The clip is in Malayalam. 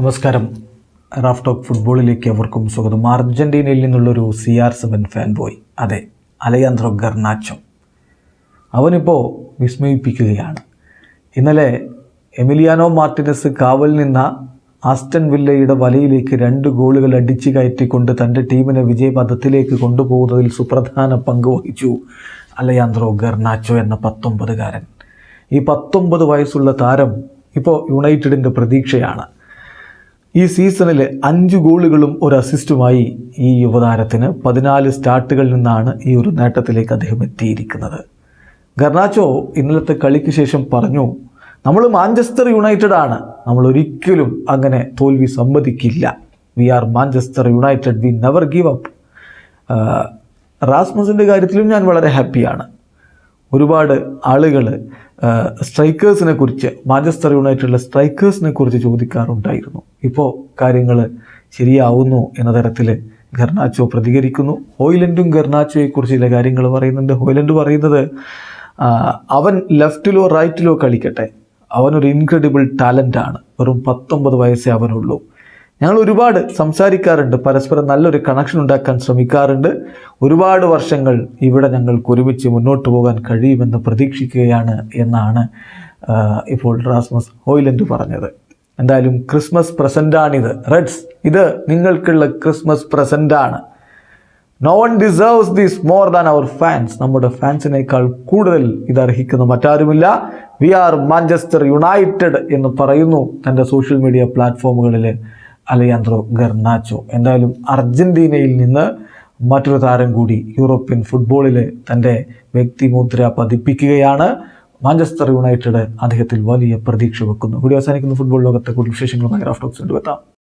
നമസ്കാരം. റാഫ് ടോക്ക് ഫുട്ബോളിലേക്ക് അവർക്കും സ്വാഗതം. അർജന്റീനയിൽ നിന്നുള്ളൊരു C R seven fan boy അതെ അലയാന്ത്രോ ഗർണാച്ചോ. അവനിപ്പോൾ വിസ്മയിപ്പിക്കുകയാണ്. ഇന്നലെ എമിലിയാനോ മാർട്ടിനസ് കാവൽ നിന്ന ആസ്റ്റൻ വില്ലയുടെ വലയിലേക്ക് രണ്ട് ഗോളുകൾ അടിച്ചു കയറ്റിക്കൊണ്ട് തന്റെ ടീമിനെ വിജയപഥത്തിലേക്ക് കൊണ്ടുപോകുന്നതിൽ സുപ്രധാന പങ്ക് വഹിച്ചു അലയാന്ത്രോ ഗർണാച്ചോ എന്ന പത്തൊമ്പതുകാരൻ. ഈ പത്തൊമ്പത് വയസ്സുള്ള താരം ഇപ്പോൾ യുണൈറ്റഡിന്റെ പ്രതീക്ഷയാണ്. ഈ സീസണിൽ അഞ്ച് ഗോളുകളും ഒരു അസിസ്റ്റുമായി ഈ യുവതാരത്തിന് പതിനാല് സ്റ്റാർട്ടുകളിൽ നിന്നാണ് ഈ ഒരു നേട്ടത്തിലേക്ക് അദ്ദേഹം എത്തിയിരിക്കുന്നത്. ഗർണാച്ചോ ഇന്നലത്തെ കളിക്ക് ശേഷം പറഞ്ഞു നമ്മൾ മാഞ്ചസ്റ്റർ യുണൈറ്റഡ് ആണ്. നമ്മൾ ഒരിക്കലും അങ്ങനെ തോൽവി സമ്മതിക്കില്ല. We are Manchester United. We never give up. റാസ്മസിന്റെ കാര്യത്തിലും ഞാൻ വളരെ ഹാപ്പിയാണ്. ഒരുപാട് ആളുകൾ സ്ട്രൈക്കേഴ്സിനെ കുറിച്ച് മാഞ്ചസ്റ്റർ യുണൈറ്റഡിലെ സ്ട്രൈക്കേഴ്സിനെ കുറിച്ച് ചോദിക്കാറുണ്ടായിരുന്നു. ഇപ്പോൾ കാര്യങ്ങൾ ശരിയാവുന്നു എന്ന തരത്തിൽ ഗർണാച്ചോ പ്രതികരിക്കുന്നു. ഹോയ്ലൻഡും ഗർണാച്ചോയെക്കുറിച്ച് ചില കാര്യങ്ങൾ പറയുന്നുണ്ട്. ഹോയ്ലൻഡ് പറയുന്നത് അവൻ ലെഫ്റ്റിലോ റൈറ്റിലോ കളിക്കട്ടെ. അവനൊരു ഇൻക്രെഡിബിൾ ടാലന്റ് ആണ് വെറും പത്തൊമ്പത് വയസ്സേ അവനുള്ളൂ. ഞങ്ങൾ ഒരുപാട് സംസാരിക്കാറുണ്ട്. പരസ്പരം നല്ലൊരു കണക്ഷൻ ഉണ്ടാക്കാൻ ശ്രമിക്കാറുണ്ട്. ഒരുപാട് വർഷങ്ങൾ ഇവിടെ ഞങ്ങൾക്ക് ഒരുമിച്ച് മുന്നോട്ട് പോകാൻ കഴിയുമെന്ന് പ്രതീക്ഷിക്കുകയാണ് എന്നാണ് ഇപ്പോൾ റാസ്മസ് ഹോയിലൻഡ് പറഞ്ഞത്. എന്തായാലും ക്രിസ്മസ് പ്രസന്റാണിത് റെഡ്സ് ഇത് നിങ്ങൾക്കുള്ള Christmas പ്രസന്റാണ് no one deserves this more than our fans നമ്മുടെ ഫാൻസിനേക്കാൾ കൂടുതൽ ഇത് അർഹിക്കുന്ന മറ്റാരുമില്ല. വി ആർ മാഞ്ചസ്റ്റർ യുണൈറ്റഡ് എന്ന് പറയുന്നു. തന്റെ സോഷ്യൽ മീഡിയ പ്ലാറ്റ്ഫോമുകളിൽ അലയാന്ത്രോ ഗർണാച്ചോ. എന്തായാലും അർജന്റീനയിൽ നിന്ന് മറ്റൊരു താരം കൂടി യൂറോപ്യൻ ഫുട്ബോളിൽ തന്റെ വ്യക്തിമുദ്ര പതിപ്പിക്കുകയാണ്. മാഞ്ചസ്റ്റർ യുണൈറ്റഡ് അദ്ദേഹത്തിൽ വലിയ പ്രതീക്ഷ വെക്കുന്നു. വീഡിയോ അവസാനിക്കുന്ന. ഫുട്ബോൾ ലോകത്തെ കൂടുതൽ വിശേഷങ്ങളുമായി റാഫ്റ്റോക്സ് കൊണ്ടുവെത്താം